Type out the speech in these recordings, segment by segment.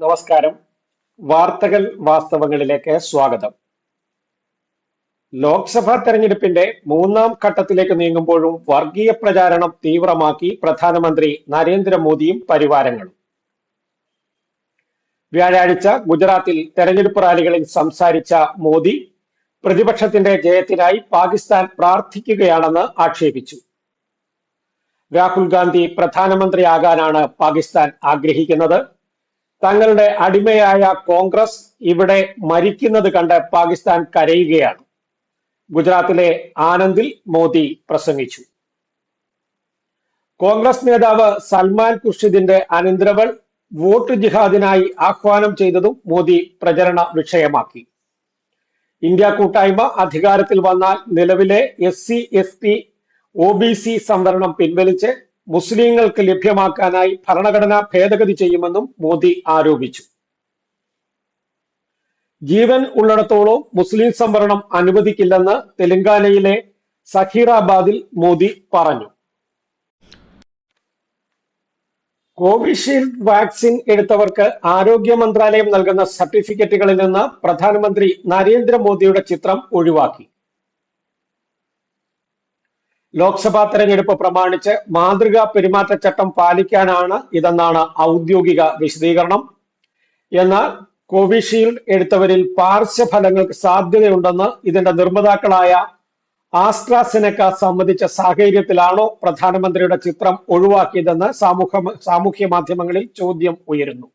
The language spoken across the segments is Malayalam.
നമസ്കാരം. വാർത്തകൾ വാസ്തവങ്ങളിലേക്ക് സ്വാഗതം. ലോക്സഭാ തെരഞ്ഞെടുപ്പിന്റെ മൂന്നാം ഘട്ടത്തിലേക്ക് നീങ്ങുമ്പോഴും വർഗീയ പ്രചാരണം തീവ്രമാക്കി പ്രധാനമന്ത്രി നരേന്ദ്രമോദിയും പരിവാരങ്ങളും. വ്യാഴാഴ്ച ഗുജറാത്തിൽ തെരഞ്ഞെടുപ്പ് റാലികളിൽ സംസാരിച്ച മോദി പ്രതിപക്ഷത്തിന്റെ ജയത്തിനായി പാകിസ്ഥാൻ പ്രാർത്ഥിക്കുകയാണെന്ന് ആക്ഷേപിച്ചു. രാഹുൽ ഗാന്ധി പ്രധാനമന്ത്രിയാകാനാണ് പാകിസ്ഥാൻ ആഗ്രഹിക്കുന്നത്. തങ്ങളുടെ അടിമയായ കോൺഗ്രസ് ഇവിടെ മരിക്കുന്നത് കണ്ട് പാകിസ്ഥാൻ കരയുകയാണ്. ഗുജറാത്തിലെ ആനന്ദിൽ മോദി പ്രസംഗിച്ചു. കോൺഗ്രസ് നേതാവ് സൽമാൻ ഖുർഷിദിന്റെ അനന്തരവൾ വോട്ട് ജിഹാദിനായി ആഹ്വാനം ചെയ്തതും മോദി പ്രചരണ വിഷയമാക്കി. ഇന്ത്യ കൂട്ടായ്മ അധികാരത്തിൽ വന്നാൽ നിലവിലെ S C S T O B C സംവരണം പിൻവലിച്ച് മുസ്ലിങ്ങൾക്ക് ലഭ്യമാക്കാനായി ഭരണഘടന ഭേദഗതി ചെയ്യുമെന്നും മോദി ആരോപിച്ചു. ജീവൻ ഉള്ളിടത്തോളം മുസ്ലിം സംവരണം അനുവദിക്കില്ലെന്ന് തെലങ്കാനയിലെ സഖീറാബാദിൽ മോദി പറഞ്ഞു. കോവിഷീൽഡ് വാക്സിൻ എടുത്തവർക്ക് ആരോഗ്യ മന്ത്രാലയം നൽകുന്ന സർട്ടിഫിക്കറ്റുകളിൽ നിന്ന് പ്രധാനമന്ത്രി നരേന്ദ്രമോദിയുടെ ചിത്രം ഒഴിവാക്കി. ലോക്സഭാ തെരഞ്ഞെടുപ്പ് പ്രമാണിച്ച് മാതൃകാ പെരുമാറ്റച്ചട്ടം പാലിക്കാനാണ് ഇതെന്നാണ് ഔദ്യോഗിക വിശദീകരണം. എന്നാൽ കോവിഷീൽഡ് എടുത്തവരിൽ പാർശ്വഫലങ്ങൾക്ക് സാധ്യതയുണ്ടെന്ന് ഇതിന്റെ നിർമ്മാതാക്കളായ ആസ്ട്രാസെനക്ക സംബന്ധിച്ച സാഹചര്യത്തിലാണോ പ്രധാനമന്ത്രിയുടെ ചിത്രം ഒഴിവാക്കിയതെന്ന് സാമൂഹ്യ സാമൂഹ്യ മാധ്യമങ്ങളിൽ ചോദ്യം ഉയരുന്നു.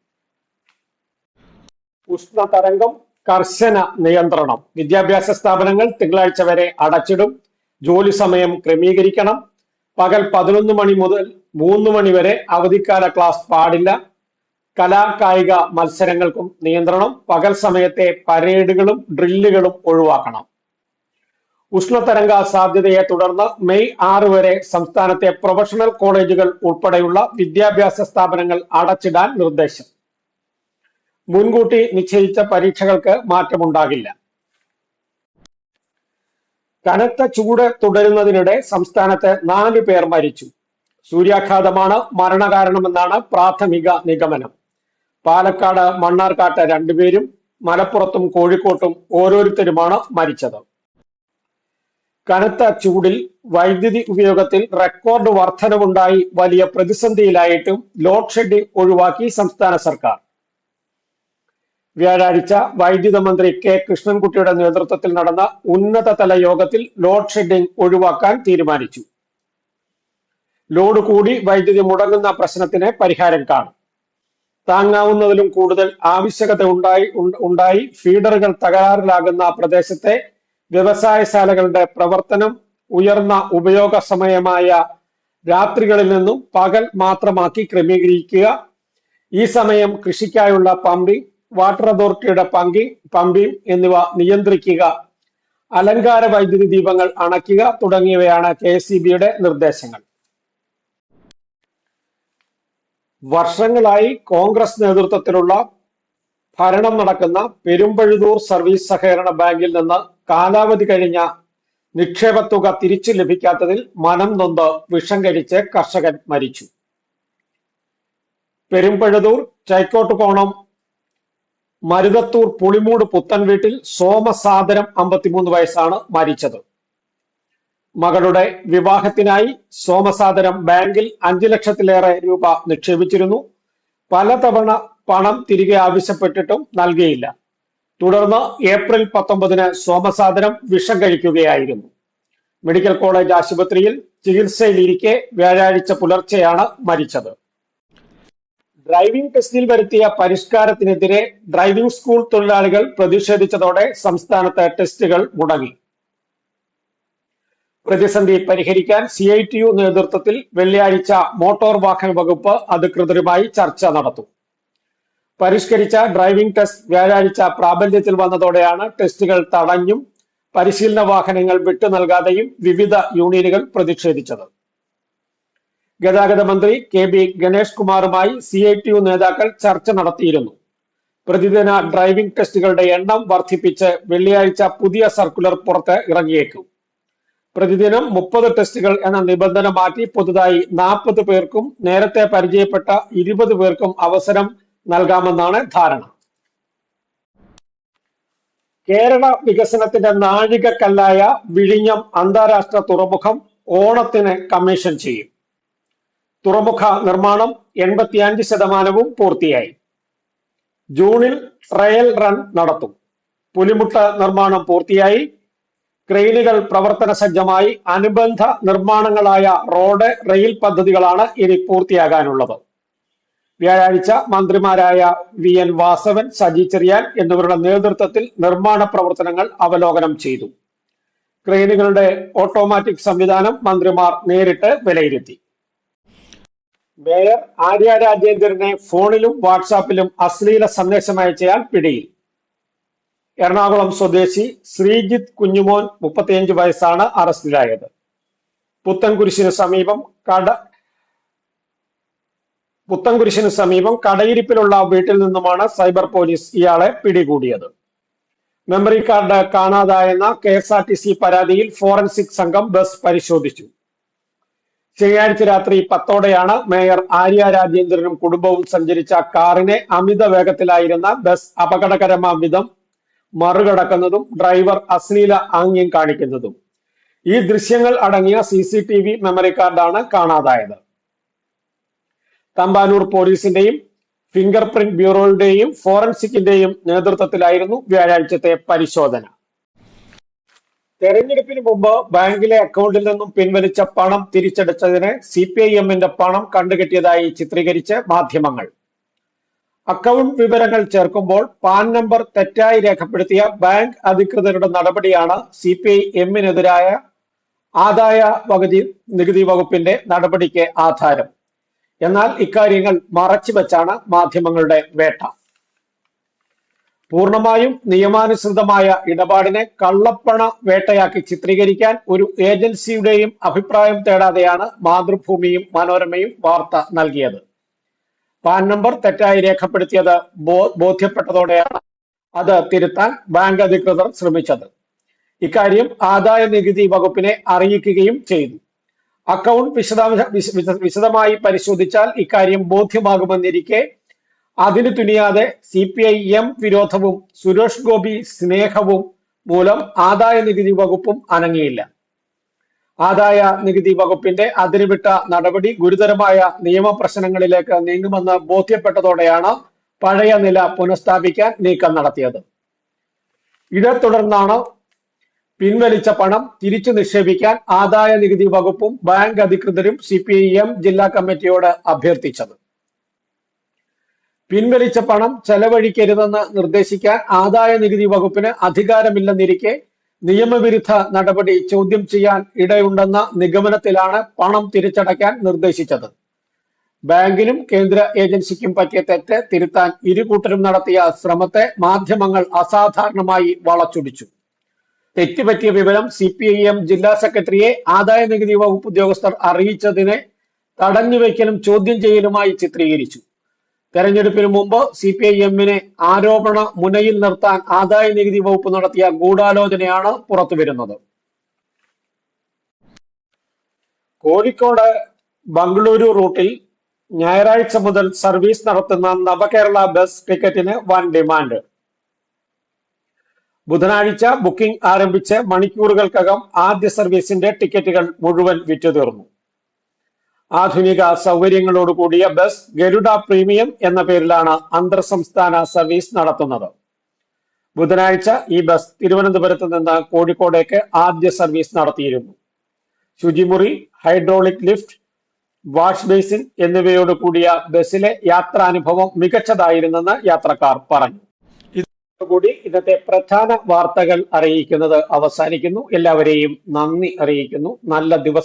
ഉഷ്ണതരംഗം കർശന നിയന്ത്രണം. വിദ്യാഭ്യാസ സ്ഥാപനങ്ങൾ തിങ്കളാഴ്ച വരെ അടച്ചിടും. ജോലി സമയം ക്രമീകരിക്കണം. പകൽ പതിനൊന്ന് മണി മുതൽ മൂന്ന് മണി വരെ അവധിക്കാല ക്ലാസ് പാടില്ല. കലാ കായിക മത്സരങ്ങൾക്കും നിയന്ത്രണം. പകൽ സമയത്തെ പരേഡുകളും ഡ്രില്ലുകളും ഒഴിവാക്കണം. ഉഷ്ണതരംഗ സാധ്യതയെ തുടർന്ന് മെയ് ആറ് വരെ സംസ്ഥാനത്തെ പ്രൊഫഷണൽ കോളേജുകൾ ഉൾപ്പെടെയുള്ള വിദ്യാഭ്യാസ സ്ഥാപനങ്ങൾ അടച്ചിടാൻ നിർദ്ദേശം. മുൻകൂട്ടി നിശ്ചയിച്ച പരീക്ഷകൾക്ക് മാറ്റമുണ്ടാകില്ല. കനത്ത ചൂട് തുടരുന്നതിനിടെ സംസ്ഥാനത്ത് നാല് പേർ മരിച്ചു. സൂര്യാഘാതമാണ് മരണകാരണമെന്നാണ് പ്രാഥമിക നിഗമനം. പാലക്കാട് മണ്ണാർക്കാട്ട് രണ്ടുപേരും മലപ്പുറത്തും കോഴിക്കോട്ടും ഓരോരുത്തരുമാണ് മരിച്ചത്. കനത്ത ചൂടിൽ വൈദ്യുതി ഉപയോഗത്തിൽ റെക്കോർഡ് വർധനവുണ്ടായി വലിയ പ്രതിസന്ധിയിലായിട്ടും ലോഡ് ഷെഡിംഗ് ഒഴിവാക്കി സംസ്ഥാന സർക്കാർ. വ്യാഴാഴ്ച വൈദ്യുത മന്ത്രി കെ കൃഷ്ണൻകുട്ടിയുടെ നേതൃത്വത്തിൽ നടന്ന ഉന്നതതല യോഗത്തിൽ ലോഡ് ഷെഡിംഗ് ഒഴിവാക്കാൻ തീരുമാനിച്ചു. ലോഡ് കൂടി വൈദ്യുതി മുടങ്ങുന്ന പ്രശ്നത്തിന് പരിഹാരം കാണും. താങ്ങാവുന്നതിലും കൂടുതൽ ആവശ്യകത ഉണ്ടായി ഉണ്ടായി ഫീഡറുകൾ തകരാറിലാകുന്ന പ്രദേശത്തെ വ്യവസായശാലകളുടെ പ്രവർത്തനം ഉയർന്ന ഉപയോഗ സമയമായ രാത്രികളിൽ നിന്നും പകൽ മാത്രമാക്കി ക്രമീകരിക്കുക. ഈ സമയം കൃഷിക്കായുള്ള പമ്പിംഗ് വാട്ടർ അതോറിറ്റിയുടെ പങ്കിങ് പമ്പിംഗ് എന്നിവ നിയന്ത്രിക്കുക. അലങ്കാര വൈദ്യുതി ദീപങ്ങൾ അണയ്ക്കുക തുടങ്ങിയവയാണ് കെ എസ് നിർദ്ദേശങ്ങൾ. വർഷങ്ങളായി കോൺഗ്രസ് നേതൃത്വത്തിലുള്ള ഭരണം നടക്കുന്ന പെരുമ്പഴുതൂർ സർവീസ് സഹകരണ ബാങ്കിൽ നിന്ന് കാലാവധി കഴിഞ്ഞ നിക്ഷേപ തുക തിരിച്ചു ലഭിക്കാത്തതിൽ മനം നൊന്ത് വിഷം കഴിച്ച് കർഷകൻ മരിച്ചു. പെരുമ്പഴുതൂർ ചൈക്കോട്ടുകോണം മരുതത്തൂർ പുളിമൂട് പുത്തൻ വീട്ടിൽ സോമസാദരം അമ്പത്തിമൂന്ന് വയസ്സാണ് മരിച്ചത്. മകളുടെ വിവാഹത്തിനായി സോമസാദരം ബാങ്കിൽ അഞ്ചു ലക്ഷത്തിലേറെ രൂപ നിക്ഷേപിച്ചിരുന്നു. പലതവണ പണം തിരികെ ആവശ്യപ്പെട്ടിട്ടും നൽകിയില്ല. തുടർന്ന് ഏപ്രിൽ പത്തൊമ്പതിന് സോമസാദരം വിഷം കഴിക്കുകയായിരുന്നു. മെഡിക്കൽ കോളേജ് ആശുപത്രിയിൽ ചികിത്സയിലിരിക്കെ വ്യാഴാഴ്ച പുലർച്ചെയാണ് മരിച്ചത്. ഡ്രൈവിംഗ് ടെസ്റ്റിൽ വരുത്തിയ പരിഷ്കാരത്തിനെതിരെ ഡ്രൈവിംഗ് സ്കൂൾ തൊഴിലാളികൾ പ്രതിഷേധിച്ചതോടെ സംസ്ഥാനത്ത് ടെസ്റ്റുകൾ മുടങ്ങി. പ്രതിസന്ധി പരിഹരിക്കാൻ സി ഐ ടി യു നേതൃത്വത്തിൽ വെള്ളിയാഴ്ച മോട്ടോർ വാഹന വകുപ്പ് അധികൃതരുമായി ചർച്ച നടത്തും. പരിഷ്കരിച്ച ഡ്രൈവിംഗ് ടെസ്റ്റ് വ്യാഴാഴ്ച പ്രാബല്യത്തിൽ വന്നതോടെയാണ് ടെസ്റ്റുകൾ തടഞ്ഞും പരിശീലന വാഹനങ്ങൾ വിട്ടു നൽകാതെയും വിവിധ യൂണിയനുകൾ പ്രതിഷേധിച്ചത്. ഗതാഗത മന്ത്രി കെ ബി ഗണേഷ് കുമാറുമായി സി ഐ ടി യു നേതാക്കൾ ചർച്ച നടത്തിയിരുന്നു. പ്രതിദിന ഡ്രൈവിംഗ് ടെസ്റ്റുകളുടെ എണ്ണം വർദ്ധിപ്പിച്ച് വെള്ളിയാഴ്ച പുതിയ സർക്കുലർ പുറത്ത് ഇറങ്ങിയേക്കും. പ്രതിദിനം മുപ്പത് ടെസ്റ്റുകൾ എന്ന നിബന്ധന മാറ്റി പുതുതായി നാൽപ്പത് പേർക്കും നേരത്തെ പരിചയപ്പെട്ട ഇരുപത് പേർക്കും അവസരം നൽകാമെന്നാണ് ധാരണ. കേരള വികസനത്തിന്റെ നാഴികക്കല്ലായ വിഴിഞ്ഞം അന്താരാഷ്ട്ര തുറമുഖം ഓണത്തിന് കമ്മീഷൻ ചെയ്യും. തുറമുഖ നിർമ്മാണം എൺപത്തിയഞ്ച് ശതമാനവും പൂർത്തിയായി. ജൂണിൽ ട്രയൽ റൺ നടത്തും. പുലിമുട്ട നിർമ്മാണം പൂർത്തിയായി. ക്രെയിനുകൾ പ്രവർത്തന സജ്ജമായി അനുബന്ധ നിർമ്മാണങ്ങളായ റോഡ് റെയിൽ പദ്ധതികളാണ് ഇനി പൂർത്തിയാകാനുള്ളത്. വ്യാഴാഴ്ച മന്ത്രിമാരായ വി എൻ വാസവൻ സജി ചെറിയാൻ എന്നിവരുടെ നേതൃത്വത്തിൽ നിർമ്മാണ പ്രവർത്തനങ്ങൾ അവലോകനം ചെയ്തു. ക്രെയിനുകളുടെ ഓട്ടോമാറ്റിക് സംവിധാനം മന്ത്രിമാർ നേരിട്ട് വിലയിരുത്തി. മേയർ ആര്യ രാജേന്ദ്രനെ ഫോണിലും വാട്സാപ്പിലും അശ്ലീല സന്ദേശം അയച്ചയാൾ പിടിയിൽ. എറണാകുളം സ്വദേശി ശ്രീജിത്ത് കുഞ്ഞുമോൻ മുപ്പത്തിയഞ്ച് വയസ്സാണ് അറസ്റ്റിലായത്. പുത്തൻകുരിശിന് സമീപം കട പുത്തൻകുരിശിന് സമീപം കടയിരിപ്പിലുള്ള വീട്ടിൽ നിന്നുമാണ് സൈബർ പോലീസ് ഇയാളെ പിടികൂടിയത്. Memory card കാണാതായെന്ന K S R T C പരാതിയിൽ ഫോറൻസിക് സംഘം ബസ് പരിശോധിച്ചു. ശനിയാഴ്ച രാത്രി പത്തോടെയാണ് മേയർ ആര്യ രാജേന്ദ്രനും കുടുംബവും സഞ്ചരിച്ച കാറിനെ അമിത വേഗത്തിലായിരുന്ന ബസ് അപകടകരമാവിധം മറികടക്കുന്നതും ഡ്രൈവർ അശ്ലീല ആംഗ്യം കാണിക്കുന്നതും. ഈ ദൃശ്യങ്ങൾ അടങ്ങിയ C C T V memory കാർഡാണ് കാണാതായത്. തമ്പാനൂർ പോലീസിന്റെയും ഫിംഗർ പ്രിന്റ് ബ്യൂറോയുടെയും ഫോറൻസിക്കിന്റെയും നേതൃത്വത്തിലായിരുന്നു വ്യാഴാഴ്ചത്തെ പരിശോധന. തെരഞ്ഞെടുപ്പിന് മുമ്പ് ബാങ്കിലെ അക്കൗണ്ടിൽ നിന്നും പിൻവലിച്ച പണം തിരിച്ചടച്ചതിന് സി പി ഐ എമ്മിന്റെ പണം കണ്ടുകെട്ടിയതായി ചിത്രീകരിച്ച് മാധ്യമങ്ങൾ. അക്കൗണ്ട് വിവരങ്ങൾ ചേർക്കുമ്പോൾ പാൻ നമ്പർ തെറ്റായി രേഖപ്പെടുത്തിയ ബാങ്ക് അധികൃതരുടെ നടപടിയാണ് സി പി ഐ എമ്മിനെതിരായ ആദായ വകുതി നികുതി വകുപ്പിന്റെ നടപടിക്ക് ആധാരം. എന്നാൽ ഇക്കാര്യങ്ങൾ മറച്ചുവെച്ചാണ് മാധ്യമങ്ങളുടെ വേട്ട. പൂർണമായും നിയമാനുസൃതമായ ഇടപാടിനെ കള്ളപ്പണ വേട്ടയാക്കി ചിത്രീകരിക്കാൻ ഒരു ഏജൻസിയുടെയും അഭിപ്രായം തേടാതെയാണ് മാതൃഭൂമിയും മനോരമയും വാർത്ത നൽകിയത്. പാൻ നമ്പർ തെറ്റായി രേഖപ്പെടുത്തിയത് ബോധ്യപ്പെട്ടതോടെയാണ് അത് തിരുത്താൻ ബാങ്ക് അധികൃതർ ശ്രമിച്ചത്. ഇക്കാര്യം ആദായ നികുതി വകുപ്പിനെ അറിയിക്കുകയും ചെയ്തു. അക്കൗണ്ട് വിശദാംശ വിശ- വിശ- വിശദമായി പരിശോധിച്ചാൽ ഇക്കാര്യം ബോധ്യമാകുമെന്നിരിക്കെ അതിന് തുനിയാതെ സി പി ഐ എം വിരോധവും സുരേഷ് ഗോപി സ്നേഹവും മൂലം ആദായ നികുതി വകുപ്പും അനങ്ങിയില്ല. ആദായ നികുതി വകുപ്പിന്റെ അതിരുവിട്ട നടപടി ഗുരുതരമായ നിയമപ്രശ്നങ്ങളിലേക്ക് നീങ്ങുമെന്ന് ബോധ്യപ്പെട്ടതോടെയാണ് പഴയ നില പുനഃസ്ഥാപിക്കാൻ നീക്കം നടത്തിയത്. ഇതേ തുടർന്നാണ് പിൻവലിച്ച പണം തിരിച്ചു നിക്ഷേപിക്കാൻ ആദായ നികുതി വകുപ്പും ബാങ്ക് അധികൃതരും സി ജില്ലാ കമ്മിറ്റിയോട് അഭ്യർത്ഥിച്ചത്. പിൻവലിച്ച പണം ചെലവഴിക്കരുതെന്ന് നിർദ്ദേശിക്കാൻ ആദായ നികുതി വകുപ്പിന് അധികാരമില്ലെന്നിരിക്കെ നിയമവിരുദ്ധ നടപടി ചോദ്യം ചെയ്യാൻ ഇടയുണ്ടെന്ന നിഗമനത്തിലാണ് പണം തിരിച്ചടയ്ക്കാൻ നിർദ്ദേശിച്ചത്. ബാങ്കിനും കേന്ദ്ര ഏജൻസിക്കും പറ്റിയ തെറ്റ് തിരുത്താൻ ഇരുകൂട്ടരും നടത്തിയ ശ്രമത്തെ മാധ്യമങ്ങൾ അസാധാരണമായി വളച്ചൊടിച്ചു. തെറ്റുപറ്റിയ വിവരം സി പി ഐ എം ജില്ലാ സെക്രട്ടറിയെ ആദായ നികുതി വകുപ്പ് ഉദ്യോഗസ്ഥർ അറിയിച്ചതിനെ തടഞ്ഞുവെക്കലും ചോദ്യം ചെയ്യലുമായി ചിത്രീകരിച്ചു. തെരഞ്ഞെടുപ്പിന് മുമ്പ് സി പി ഐ എമ്മിനെ ആരോപണ മുനയിൽ നിർത്താൻ ആദായ നികുതി വകുപ്പ് നടത്തിയ ഗൂഢാലോചനയാണ് പുറത്തുവരുന്നത്. കോഴിക്കോട് ബംഗളൂരു റൂട്ടിൽ ഞായറാഴ്ച മുതൽ സർവീസ് നടത്തുന്ന നവകേരള ബസ് ടിക്കറ്റിന് വൻ ഡിമാൻഡ്. ബുധനാഴ്ച ബുക്കിംഗ് ആരംഭിച്ച് മണിക്കൂറുകൾക്കകം ആദ്യ സർവീസിന്റെ ടിക്കറ്റുകൾ മുഴുവൻ വിറ്റുതീർന്നു. ആധുനിക സൗകര്യങ്ങളോട് കൂടിയ ബസ് ഗരുഡ പ്രീമിയം എന്ന പേരിലാണ് അന്തർ സംസ്ഥാന സർവീസ് നടത്തുന്നത്. ബുധനാഴ്ച ഈ ബസ് തിരുവനന്തപുരത്ത് നിന്ന് കോഴിക്കോടേക്ക് ആദ്യ സർവീസ് നടത്തിയിരുന്നു. ശുചിമുറി ഹൈഡ്രോളിക് ലിഫ്റ്റ് വാഷ് ബേസിൻ എന്നിവയോട് കൂടിയ ബസ്സിലെ യാത്രാനുഭവം മികച്ചതായിരുന്നെന്ന് യാത്രക്കാർ പറഞ്ഞു. ഇതോടുകൂടി ഇന്നത്തെ പ്രധാന വാർത്തകൾ അറിയിക്കുന്നത് അവസാനിക്കുന്നു. എല്ലാവരെയും നന്ദി അറിയിക്കുന്നു. നല്ല ദിവസം